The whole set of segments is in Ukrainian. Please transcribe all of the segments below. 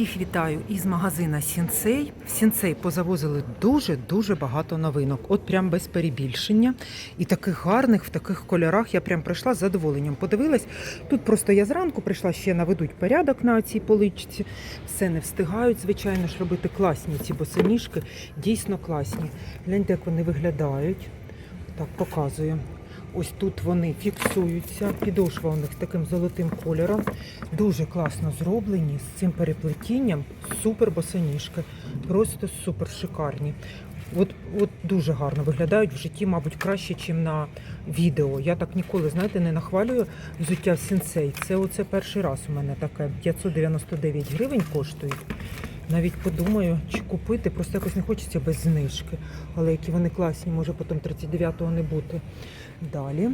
Всіх вітаю із магазина Сінцей. В Сінцей позавозили дуже-дуже багато новинок. От прям без перебільшення. І таких гарних, в таких кольорах я прям прийшла з задоволенням. Подивилась. Тут просто я зранку прийшла, ще наведуть порядок на цій поличці. Все не встигають, звичайно ж, робити класні ці босоніжки. Дійсно класні. Гляньте, як вони виглядають. Так, показую. Ось тут вони фіксуються. Підошва у них таким золотим кольором. Дуже класно зроблені з цим переплетінням. Супер босоніжки. Просто супер шикарні. От, от дуже гарно виглядають в житті, мабуть, краще, ніж на відео. Я так ніколи, знаєте, не нахвалюю взуття сенсей. Це оце перший раз у мене таке. 599 гривень коштують. Навіть подумаю, чи купити, просто якось не хочеться без знижки. Але які вони класні, може потім 39-го не бути. Далі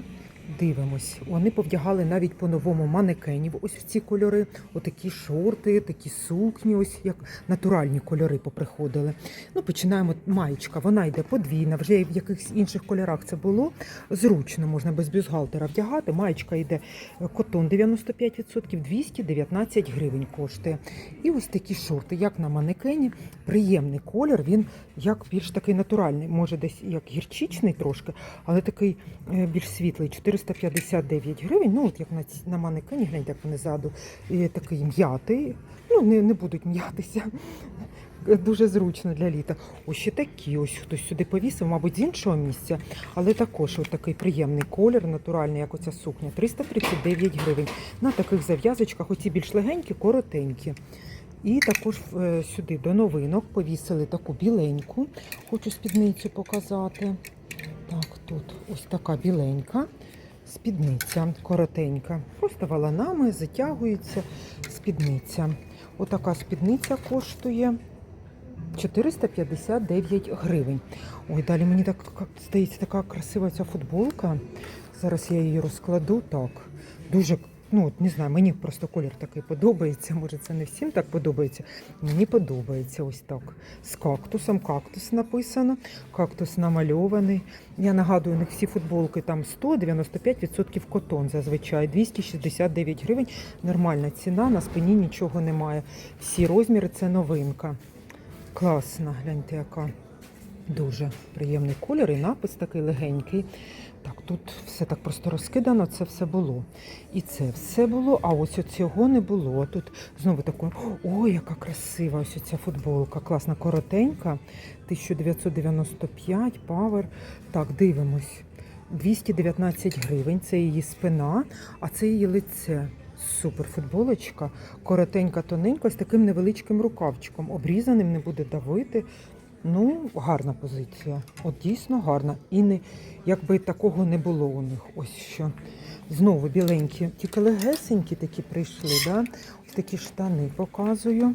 дивимось. Вони повдягали навіть по-новому манекенів. Ось в ці кольори. Отакі шорти, такі сукні, ось як натуральні кольори поприходили. Ну, починаємо. Маєчка, вона йде подвійна, вже в якихось інших кольорах це було. Зручно, можна без бюстгальтера вдягати. Маєчка йде е, котон 95%, 219 гривень коштує. І ось такі шорти, як на манекені. Приємний колір, він як більш такий натуральний, може десь як гірчичний трошки, але такий е, більш світлий, 459 гривень. Ну, от як на, на манекені, гляньте, як вони ззаду, такий м'ятий. Ну, не, не будуть м'ятися. Дуже зручно для літа. Ось ще такі, ось хтось сюди повісив, мабуть, з іншого місця, але також от такий приємний колір, натуральний, як оця сукня, 339 гривень. На таких зав'язочках, оці більш легенькі, коротенькі. І також е, сюди до новинок повісили таку біленьку. Хочу спідницю показати. Так, тут ось така біленька спідниця коротенька. Просто валанами затягується спідниця. Отака спідниця коштує 459 гривень. Ой, далі мені так здається така красива ця футболка. Зараз я її розкладу. Так, дуже. Ну, от не знаю, мені просто колір такий подобається. Може, це не всім так подобається. Мені подобається ось так. З кактусом. Кактус написано. Кактус намальований. Я нагадую, у них всі футболки там 195% котон зазвичай. 269 гривень. Нормальна ціна, на спині нічого немає. Всі розміри це новинка. Класна, гляньте, яка дуже приємний колір і напис такий легенький. Так, тут все так просто розкидано, це все було. І це все було, а ось цього не було. Тут знову таке, ой, яка красива ось ця футболка. Класна, коротенька. 1995, павер. Так, дивимось. 219 гривень, це її спина, а це її лице. Супер футболочка, коротенька, тоненька, з таким невеличким рукавчиком. Обрізаним не буде давити. Ну, гарна позиція. От дійсно гарна. І не, якби такого не було у них. Ось що. Знову біленькі, тільки легесенькі такі прийшли. Да? Такі штани показую.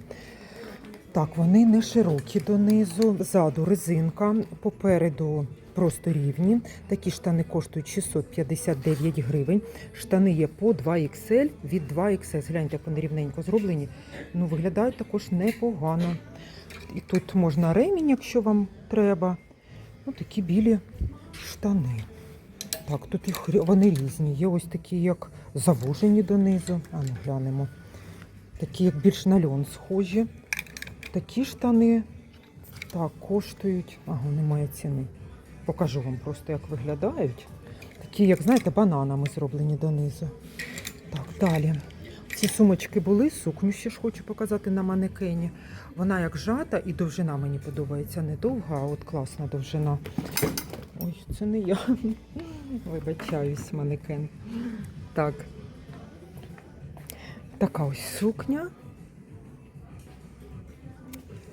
Так, вони не широкі донизу, ззаду резинка, попереду просто рівні. Такі штани коштують 659 гривень. Штани є по 2XL від 2XS. Гляньте, як вони рівненько зроблені. Ну, виглядають також непогано. І тут можна ремінь, якщо вам треба. Ну, такі білі штани. Так, тут їх вони різні. Є ось такі, як завужені донизу. А ну глянемо. Такі, як більш на льон схожі. Такі штани так, коштують. Ага, немає ціни. Покажу вам просто, як виглядають. Такі, як знаєте, бананами зроблені донизу. Так, далі. Ці сумочки були, сукню ще ж хочу показати на манекені. Вона як жата і довжина мені подобається. Не довга, а от класна довжина. Ой, це не я. Вибачаюсь, манекен. Так. Така ось сукня.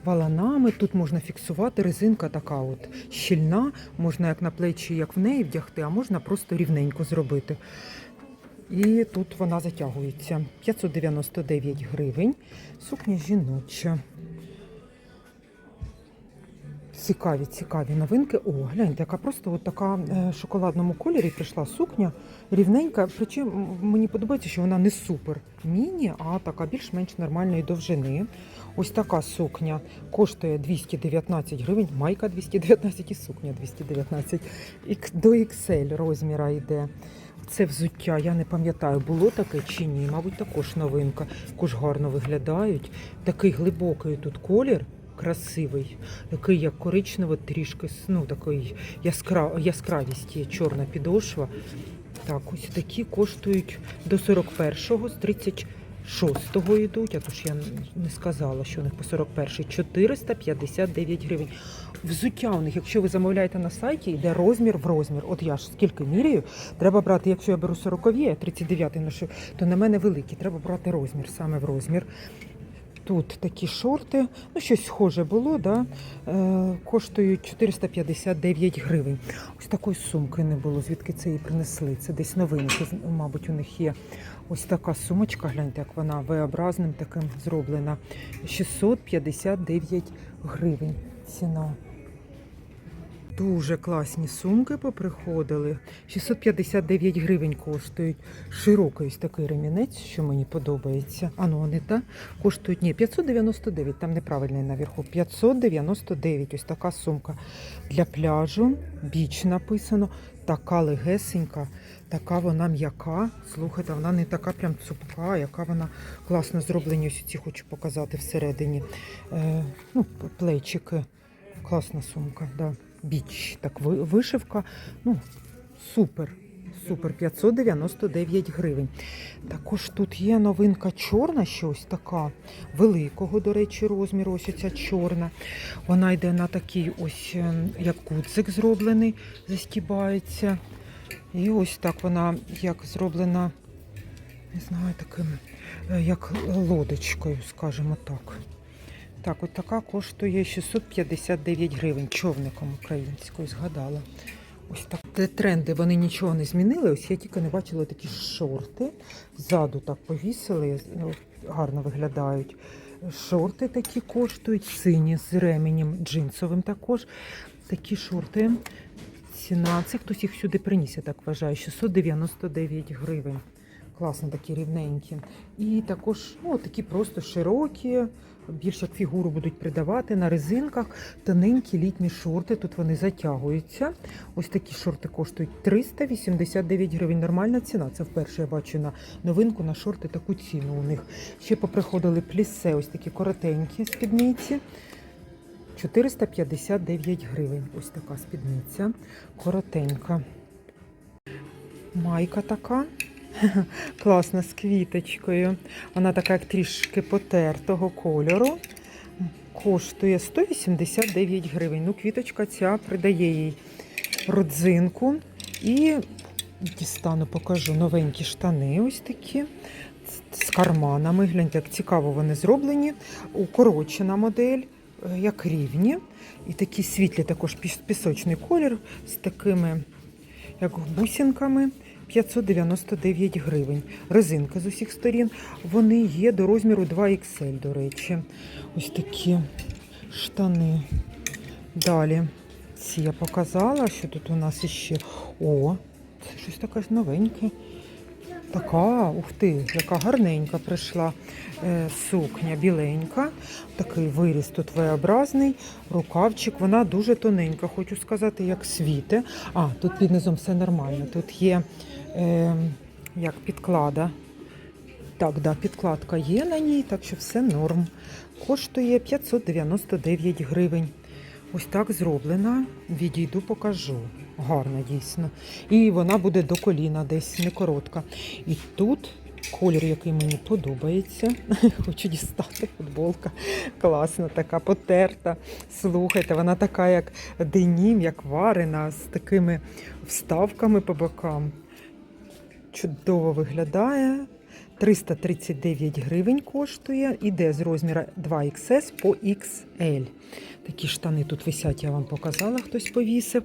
Валанами тут можна фіксувати, резинка така от щільна, можна як на плечі, як в неї вдягти, а можна просто рівненько зробити. І тут вона затягується. 599 гривень. Сукня жіноча. Цікаві, цікаві новинки. О, гляньте, яка просто от така е, в шоколадному кольорі прийшла сукня рівненька. Причому мені подобається, що вона не супер міні, а така більш-менш нормальної довжини. Ось така сукня коштує 219 гривень, майка 219 і сукня 219. І до XL розміра йде. Це взуття, я не пам'ятаю, було таке чи ні. Мабуть, також новинка. Також гарно виглядають. Такий глибокий тут колір. Красивий, такий як коричнево, трішки ну, такий яскра... яскравість є, чорна підошва. Так, ось такі коштують до 41-го, з 36-го йдуть, а то ж я не сказала, що у них по 41-й 459 гривень. Взуття у них, якщо ви замовляєте на сайті, йде розмір в розмір. От я ж скільки міряю, треба брати, якщо я беру 40 а 39-й ношу, то на мене великі, треба брати розмір, саме в розмір. Тут такі шорти, ну щось схоже було, да? е, коштують 459 гривень. Ось такої сумки не було, звідки це її принесли. Це десь новинки, мабуть, у них є. Ось така сумочка, гляньте, як вона V-образним таким зроблена. 659 гривень ціна. Дуже класні сумки поприходили. 659 гривень коштують. Широкий ось такий ремінець, що мені подобається. А ну, вони та коштують ні, 599, там неправильний наверху. 599, ось така сумка для пляжу. Біч написано. Така легесенька, така вона м'яка. Слухайте, вона не така прям цупка, яка вона класно зроблені. Ось ці хочу показати всередині. Е, ну, плечики. Класна сумка, да. Біч, так вишивка. Ну, супер. Супер, 599 гривень. Також тут є новинка чорна, що ось така, великого, до речі, розміру, ось ця чорна. Вона йде на такий ось, ем, як куцик зроблений, застібається. І ось так вона як зроблена, не знаю, таким, е, як лодочкою, скажімо так. Так, от така коштує 659 гривень човником українською, згадала. Ось так. Те тренди, вони нічого не змінили. Ось я тільки не бачила такі шорти. Ззаду так повісили, ну, гарно виглядають. Шорти такі коштують, сині з ременем, джинсовим також. Такі шорти. Ціна, це хтось їх сюди приніс, я так вважаю, 699 гривень. Класно, такі рівненькі. І також ну, такі просто широкі, більш як фігуру будуть придавати на резинках. Тоненькі літні шорти. Тут вони затягуються. Ось такі шорти коштують 389 гривень. Нормальна ціна. Це вперше я бачу на новинку на шорти таку ціну у них. Ще поприходили плісе, ось такі коротенькі спідниці. 459 гривень. Ось така спідниця. Коротенька. Майка така. Класна з квіточкою. Вона така як трішки потертого кольору. Коштує 189 гривень. Ну, квіточка ця придає їй родзинку. І дістану, покажу новенькі штани ось такі. З карманами. Гляньте, як цікаво вони зроблені. Укорочена модель, як рівні. І такі світлі також пісочний колір з такими, як бусинками. 599 гривень. Резинка з усіх сторін. Вони є до розміру 2XL, до речі. Ось такі штани. Далі. Ці я показала, що тут у нас іще. О, це щось таке новеньке. Така, ух ти, яка гарненька прийшла е, сукня біленька. Такий виріс тут V-образний, рукавчик. Вона дуже тоненька, хочу сказати, як світе. А, тут під низом все нормально. Тут є е, як підклада. Так, да, підкладка є на ній, так що все норм. Коштує 599 гривень. Ось так зроблена. Відійду, покажу. Гарна дійсно. І вона буде до коліна десь, не коротка. І тут колір, який мені подобається. Хочу дістати футболка. Класна, така потерта. Слухайте, вона така, як денім, як варена, з такими вставками по бокам. Чудово виглядає. 339 гривень коштує. Іде з розміру 2XS по XL. Такі штани тут висять, я вам показала, хтось повісив.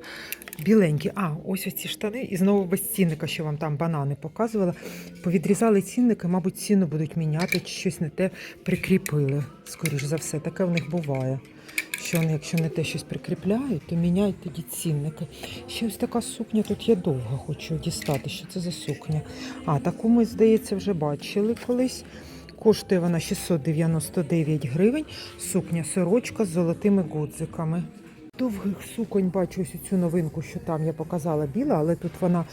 Біленькі. А, ось ось ці штани. І знову без цінника, що вам там банани показувала. Повідрізали цінники, мабуть, ціну будуть міняти, чи щось не те прикріпили. Скоріш за все, таке в них буває. Що якщо не те щось прикріпляють, то міняють тоді цінники. Ще ось така сукня тут є довга, хочу дістати. Що це за сукня? А, таку ми, здається, вже бачили колись. Коштує вона 699 гривень. Сукня сорочка з золотими гудзиками. Довгих суконь бачу ось цю новинку, що там я показала біла, але тут вона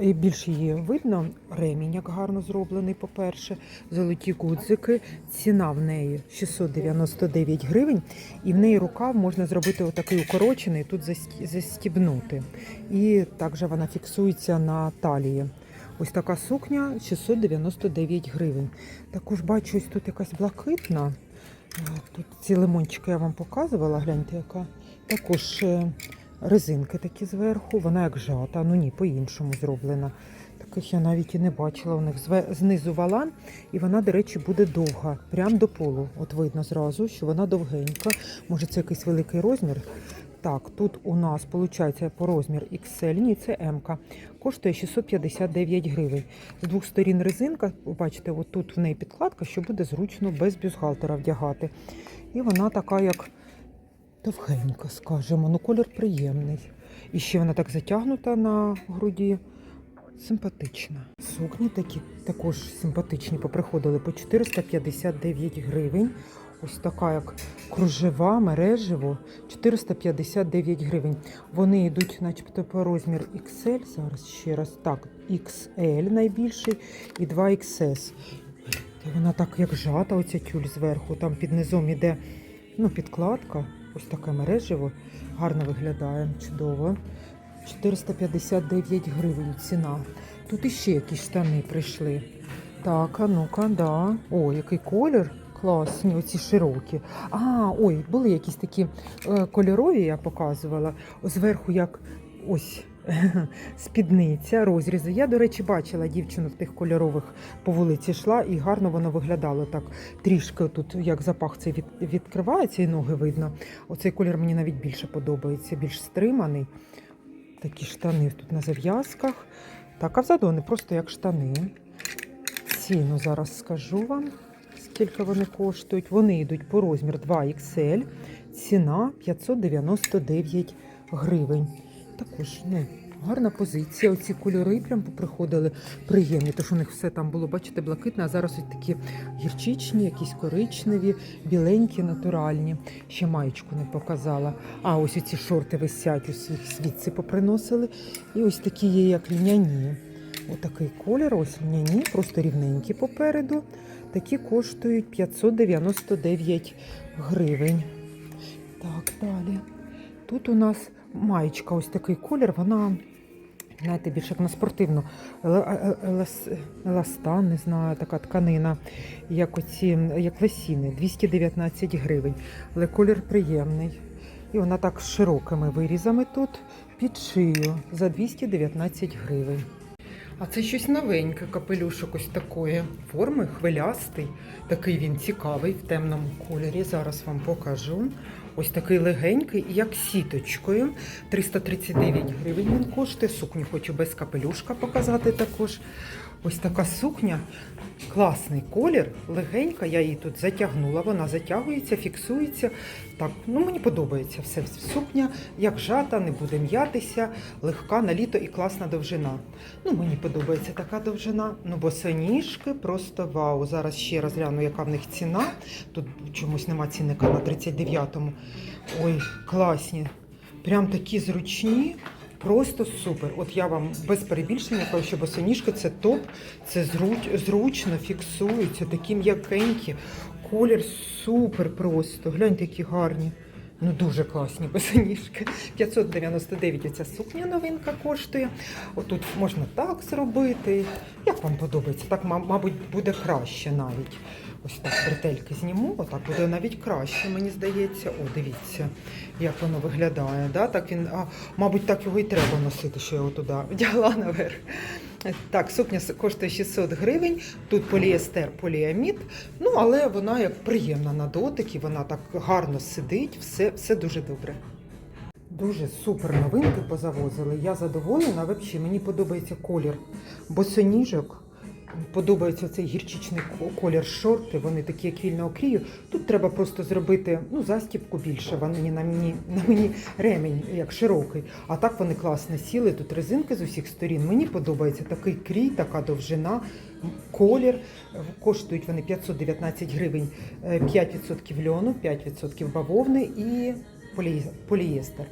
І більш її видно, ремінь як гарно зроблений, по-перше, золоті гудзики. Ціна в неї 699 гривень, і в неї рукав можна зробити отакий укорочений, тут застібнути. І також вона фіксується на талії. Ось така сукня 699 гривень. Також бачу, ось тут якась блакитна. Тут ці лимончики я вам показувала, гляньте, яка. Також е, резинки такі зверху, вона як жата, ну ні, по-іншому зроблена. Таких я навіть і не бачила. У них знизу валан, і вона, до речі, буде довга, прям до полу. От видно зразу, що вона довгенька. Може, це якийсь великий розмір. Так, тут у нас виходить по розмір XL, ні, це М. Коштує 659 гривень. З двох сторін резинка, бачите, от тут в неї підкладка, що буде зручно без бюстгальтера вдягати. І вона така, як довгенька, скажімо, ну колір приємний. І ще вона так затягнута на груді. Симпатична. Сукні такі також симпатичні поприходили по 459 гривень. Ось така як кружева, мережево 459 гривень. Вони йдуть, начебто, по розмір XL. Зараз ще раз так, XL найбільший і 2XS. Та Вона так як жата, оця тюль зверху. Там під низом іде ну, підкладка. Ось таке мережево. Гарно виглядає, чудово. 459 гривень ціна. Тут іще якісь штани прийшли. Так, а ну-ка, да. О, який колір. Класні, оці широкі. А, ой, були якісь такі е, кольорові, я показувала. Зверху як ось спідниця, розрізи. Я, до речі, бачила дівчину в тих кольорових по вулиці йшла, і гарно воно виглядало так. Трішки тут, як запах цей від, відкривається, і ноги видно. Оцей колір мені навіть більше подобається, більш стриманий. Такі штани тут на зав'язках. Так, а взаду вони просто як штани. Ціну зараз скажу вам, скільки вони коштують. Вони йдуть по розмір 2XL. Ціна 599 гривень. Також ну, гарна позиція. Оці кольори прям поприходили приємні. Тож у них все там було, бачите, блакитне, а зараз ось такі гірчичні, якісь коричневі, біленькі, натуральні. Ще маєчку не показала. А ось ці шорти висять, ось їх звідси поприносили. І ось такі є, як льняні. Отакий колір, ось льняні, просто рівненькі попереду. Такі коштують 599 гривень. Так, далі. Тут у нас маєчка, ось такий колір, вона, знаєте, більш як на спортивну. Еле- е- Еластан, не знаю, така тканина, як оці, як лосіни, 219 гривень. Але колір приємний. І вона так з широкими вирізами тут під шию за 219 гривень. А це щось новеньке, капелюшок ось такої форми, хвилястий. Такий він цікавий в темному кольорі. Зараз вам покажу. Ось такий легенький, як сіточкою. 339 гривень він коштує. Сукню хочу без капелюшка показати також. Ось така сукня, класний колір, легенька. Я її тут затягнула. Вона затягується, фіксується. Так, ну мені подобається все. Сукня, як жата, не буде м'ятися, легка на літо і класна довжина. Ну, мені подобається така довжина. Ну, босоніжки просто вау. Зараз ще раз гляну, яка в них ціна. Тут чомусь нема цінника на 39-му. Ой, класні. Прям такі зручні. Просто супер. От я вам без перебільшення кажу, що босоніжки це топ, це зруч, зручно фіксується, такі м'якенькі. Колір супер просто. Гляньте, які гарні. Ну дуже класні босоніжки. 599 оця сукня новинка коштує. Отут можна так зробити. Як вам подобається? Так, мабуть, буде краще навіть. Ось так бретельки зніму, отак буде навіть краще, мені здається. О, дивіться, як воно виглядає. Да? Так він, а, мабуть, так його і треба носити, що я його туди вдягла наверх. Так, сукня коштує 600 гривень. Тут поліестер, поліамід. Ну, але вона як приємна на дотик, і вона так гарно сидить, все, все дуже добре. Дуже супер новинки позавозили. Я задоволена. Взагалі, мені подобається колір босоніжок. Подобається цей гірчичний колір шорти, вони такі, як вільно окрію. Тут треба просто зробити ну, застібку більше. Вони на мені, на мені ремінь як широкий. А так вони класно сіли. Тут резинки з усіх сторін. Мені подобається такий крій, така довжина, колір. Коштують вони 519 гривень, Е, 5% льону, 5% бавовни і полі- полієстер.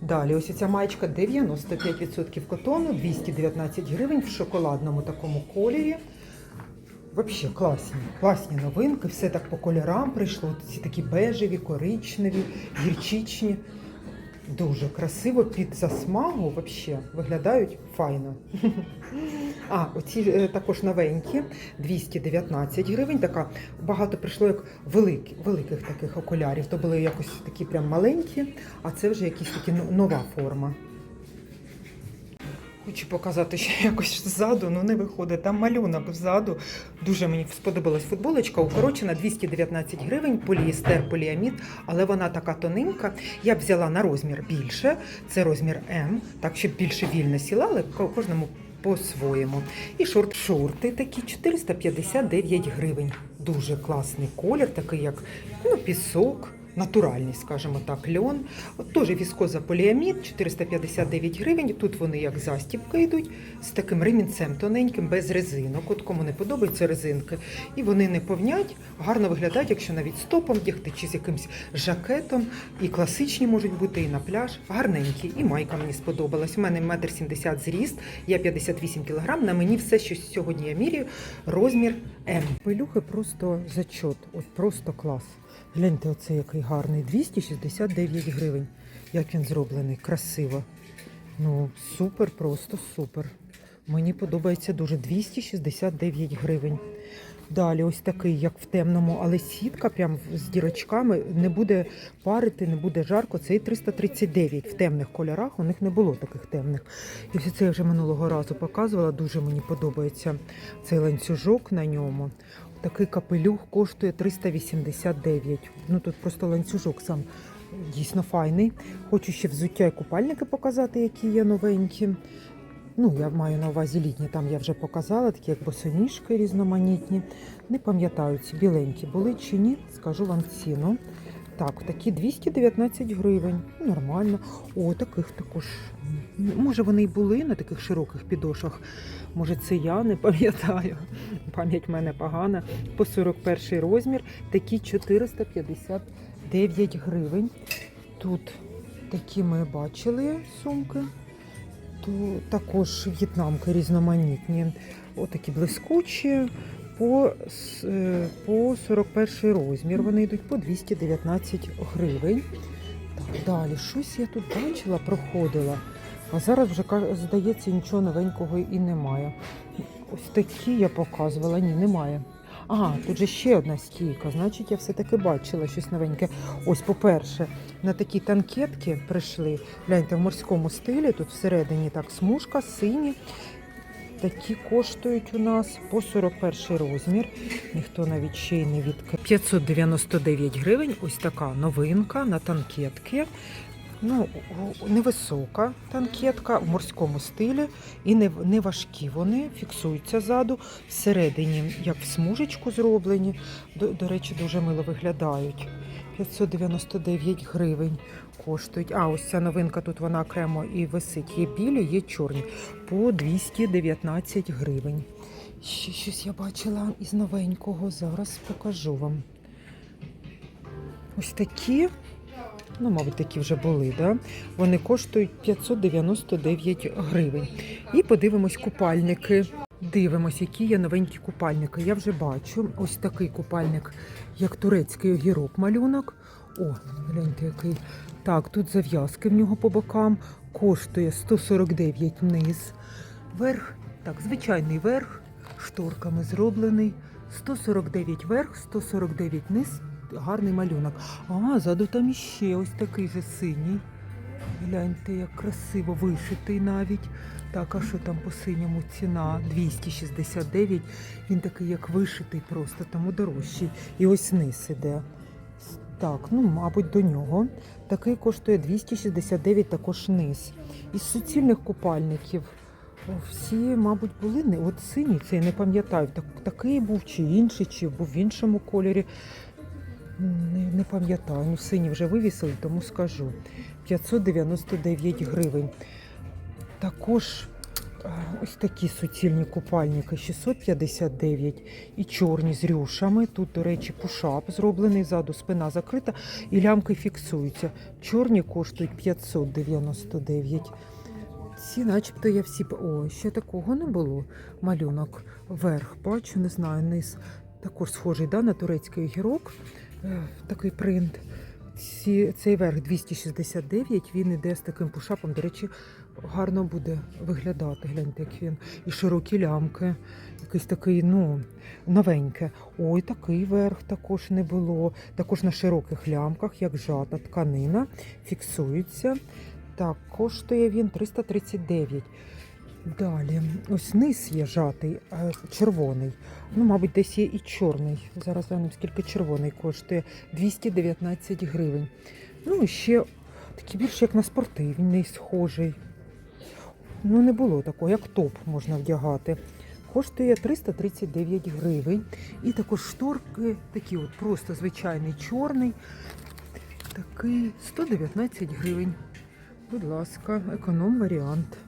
Далі, ось ця маєчка 95% котону, 219 гривень в шоколадному такому кольорі. Взагалі класні, класні новинки, все так по кольорам прийшло. Ці такі бежеві, коричневі, гірчичні. Дуже красиво під засмагу взагалі виглядають файно. А, оці е, також новенькі, 219 гривень. Така багато прийшло як великі, великих таких окулярів. То були якось такі прям маленькі, а це вже якісь такі нова форма. Хочу показати ще якось ззаду, ну не виходить. Там малюнок ззаду. Дуже мені сподобалась футболочка. Укорочена 219 гривень, поліестер, поліамід, але вона така тоненька. Я б взяла на розмір більше. Це розмір М, так щоб більше вільно сіла, але кожному по-своєму. І шорт шорти такі 459 гривень. Дуже класний колір, такий як ну, пісок. Натуральний, скажімо так, льон. От теж віскоза поліамід 459 гривень. Тут вони як застібка йдуть з таким ремінцем тоненьким, без резинок. От кому не подобаються резинки. І вони не повнять, гарно виглядають, якщо навіть стопом вдягти чи з якимсь жакетом. І класичні можуть бути, і на пляж. Гарненькі. І майка мені сподобалась. У мене 1,70 м зріст, я 58 кг. На мені все, що сьогодні я міряю, розмір М. Пилюхи просто зачот, от просто клас. Гляньте, оце який гарний. 269 гривень. Як він зроблений, красиво. Ну, супер, просто супер. Мені подобається дуже 269 гривень. Далі, ось такий, як в темному, але сітка прям з дірочками не буде парити, не буде жарко. Цей 339 в темних кольорах. У них не було таких темних. І все це я вже минулого разу показувала. Дуже мені подобається цей ланцюжок на ньому. Такий капелюх коштує 389. Ну тут просто ланцюжок сам дійсно файний. Хочу ще взуття і купальники показати, які є новенькі. Ну, я маю на увазі літні, там я вже показала, такі як босоніжки різноманітні. Не пам'ятаю, ці біленькі були чи ні, скажу вам ціну. Так, такі 219 гривень. Нормально. О, таких також. Може, вони й були на таких широких підошвах. Може, це я не пам'ятаю. Пам'ять в мене погана. По 41 розмір. Такі 459 гривень. Тут такі ми бачили сумки. Тут також в'єтнамки різноманітні. Отакі блискучі. По, е, по 41 розмір вони йдуть по 219 гривень. Так, далі, щось я тут бачила, проходила. А зараз вже здається, нічого новенького і немає. Ось такі я показувала, ні, немає. А, тут же ще одна стійка. Значить, я все-таки бачила щось новеньке. Ось, по-перше, на такі танкетки прийшли. Гляньте, в морському стилі. Тут всередині так смужка, сині. Такі коштують у нас по 41 розмір. Ніхто навіть ще й не відкрив. 599 гривень. Ось така новинка на танкетки. Ну, невисока танкетка в морському стилі і не, не важкі вони, фіксуються ззаду. Всередині, як в смужечку зроблені. До, до речі, дуже мило виглядають. 599 гривень коштують. А, ось ця новинка тут вона окремо і висить. Є білі, є чорні. По 219 гривень. Ще щось я бачила із новенького. Зараз покажу вам. Ось такі. Ну, мабуть, такі вже були, да? Вони коштують 599 гривень. І подивимось купальники. Дивимось, які є новенькі купальники. Я вже бачу ось такий купальник, як турецький огірок малюнок. О, гляньте, який. Так, тут зав'язки в нього по бокам. Коштує 149 вниз. Верх, так, звичайний верх, шторками зроблений. 149 верх, 149 низ. Гарний малюнок. А, ззаду там іще ось такий же синій. Гляньте, як красиво вишитий навіть. Так, а що там по синьому ціна? 269. Він такий, як вишитий, просто тому дорожчий. І ось низ іде. Так, ну, мабуть, до нього. Такий коштує 269 також низ. Із суцільних купальників. Всі, мабуть, були не. От синій цей не пам'ятаю. Так, такий був чи інший, чи був в іншому кольорі. Не, не пам'ятаю. Ну, синій вже вивісили, тому скажу. 599 гривень. Також Ось такі суцільні купальники 659 і чорні з рюшами. Тут, до речі, пушап зроблений ззаду, спина закрита і лямки фіксуються. Чорні коштують 599. Ці, начебто, я всі. О, ще такого не було. Малюнок вверх, бачу, не знаю, низ. Також схожий да, на турецький огірок. Такий принт. Ці, цей верх 269, він іде з таким пушапом. До речі, гарно буде виглядати. Гляньте, як він. І широкі лямки. Якийсь такий, ну, новеньке. Ой, такий верх також не було. Також на широких лямках, як жата тканина, фіксується. Так, коштує він 339. Далі, ось низ є жатий, е, червоний. Ну, мабуть, десь є і чорний. Зараз глянемо, скільки червоний коштує. 219 гривень. Ну, і ще такий більш як на спортивний, схожий. Ну, не було такого, як топ можна вдягати. Коштує 339 гривень. І також шторки, такі от просто звичайний чорний. Такий 119 гривень. Будь ласка, економ варіант.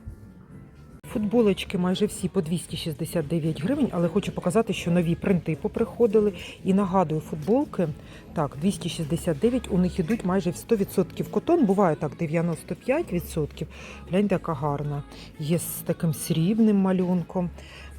Футболочки майже всі по 269 гривень, але хочу показати, що нові принти поприходили. І нагадую, футболки так, 269, у них йдуть майже в 100% котон, буває так 95%. Гляньте, яка гарна. Є з таким срібним малюнком.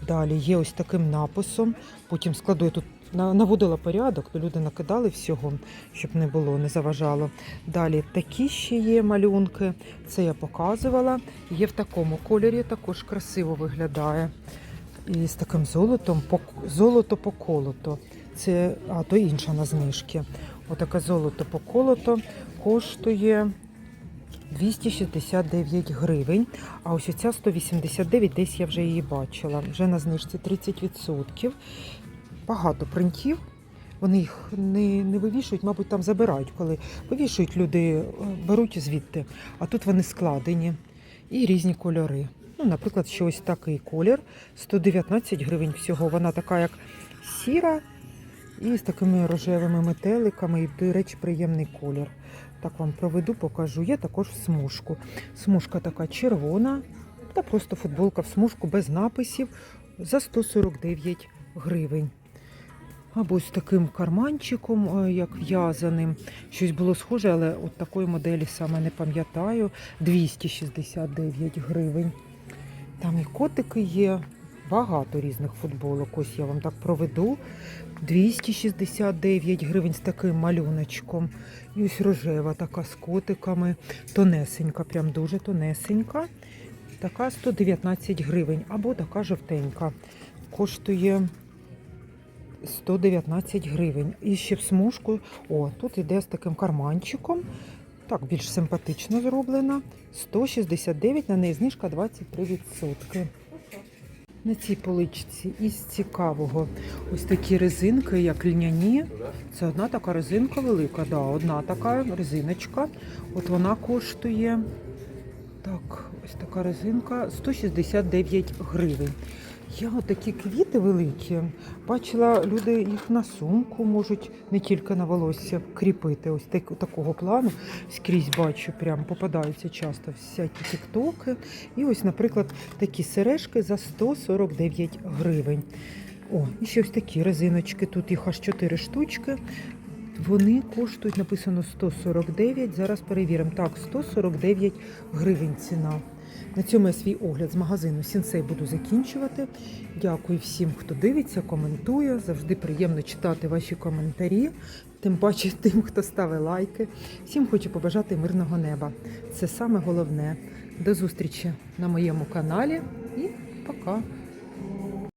Далі є ось таким написом. Потім складу тут наводила порядок, люди накидали всього, щоб не було, не заважало. Далі такі ще є малюнки. Це я показувала. Є в такому кольорі, також красиво виглядає. І з таким золотом, золото поколото. Це, а то інша на знижки. Отаке золото поколото коштує 269 гривень. А ось оця 189, десь я вже її бачила. Вже на знижці 30%. Багато принтів. Вони їх не, не вивішують, мабуть, там забирають, коли вивішують люди, е, беруть звідти. А тут вони складені і різні кольори. Ну, наприклад, що ось такий колір 119 гривень всього. Вона така, як сіра, і з такими рожевими метеликами, і, до речі, приємний колір. Так вам проведу, покажу. Є також в смужку. Смужка така червона, та просто футболка в смужку без написів за 149 гривень. Або з таким карманчиком, е, як в'язаним. Щось було схоже, але от такої моделі саме не пам'ятаю. 269 гривень. Там і котики є, багато різних футболок. Ось я вам так проведу. 269 гривень з таким малюночком. І ось рожева така з котиками. Тонесенька, прям дуже тонесенька. Така 119 гривень. Або така жовтенька. Коштує 119 гривень. І ще в смужку. О, тут іде з таким карманчиком. Так, більш симпатично зроблена. 169, на неї знижка 23%. На цій поличці із цікавого ось такі резинки, як льняні. Це одна така резинка велика, да, одна така резиночка. От вона коштує. Так, ось така резинка 169 гривень. Я от такі квіти великі. Бачила, люди їх на сумку можуть не тільки на волосся кріпити. Ось так, такого плану. Скрізь бачу, прям попадаються часто всякі тіктоки. І ось, наприклад, такі сережки за 149 гривень. О, і ще ось такі резиночки. Тут їх аж 4 штучки. Вони коштують, написано 149. Зараз перевіримо. Так, 149 гривень ціна. На цьому я свій огляд з магазину Сінсей буду закінчувати. Дякую всім, хто дивиться, коментує. Завжди приємно читати ваші коментарі. Тим паче тим, хто ставить лайки. Всім хочу побажати мирного неба. Це саме головне. До зустрічі на моєму каналі і пока.